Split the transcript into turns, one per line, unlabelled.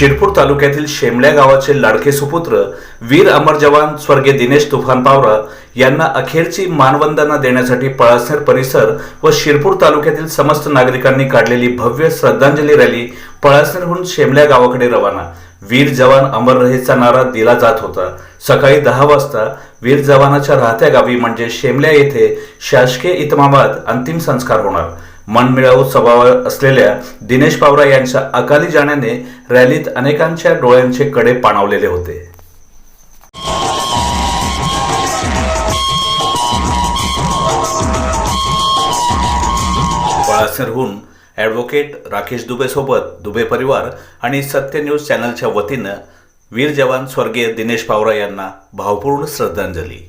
शिरपूर तालुक्यातील शेमल्या गावाचे लाडके सुपुत्र वीर अमर जवान स्वर्गीय दिनेश तुफान पावरा यांना अखेरची मानवंदना देण्यासाठी पळासनेर परिसर व शिरपूर तालुक्यातील समस्त नागरिकांनी काढलेली भव्य श्रद्धांजली रॅली पळासनेरहून शेमल्या गावाकडे रवाना. वीर जवान अमर रहेचा नारा दिला जात होता. सकाळी दहा वाजता वीर जवानाच्या राहत्या गावी म्हणजे शेमल्या येथे शासकीय इतमामात अंतिम संस्कार होणार. मनमिळाऊ स्वभाव असलेल्या दिनेश पावरा यांच्या अकाली जाण्याने रॅलीत अनेकांच्या डोळ्यांचे कडे पाणावलेले होते. पळासरहून ॲडव्होकेट राकेश दुबेसोबत दुबे परिवार आणि सत्य न्यूज चॅनलच्या वतीनं वीर जवान स्वर्गीय दिनेश पावरा यांना भावपूर्ण श्रद्धांजली.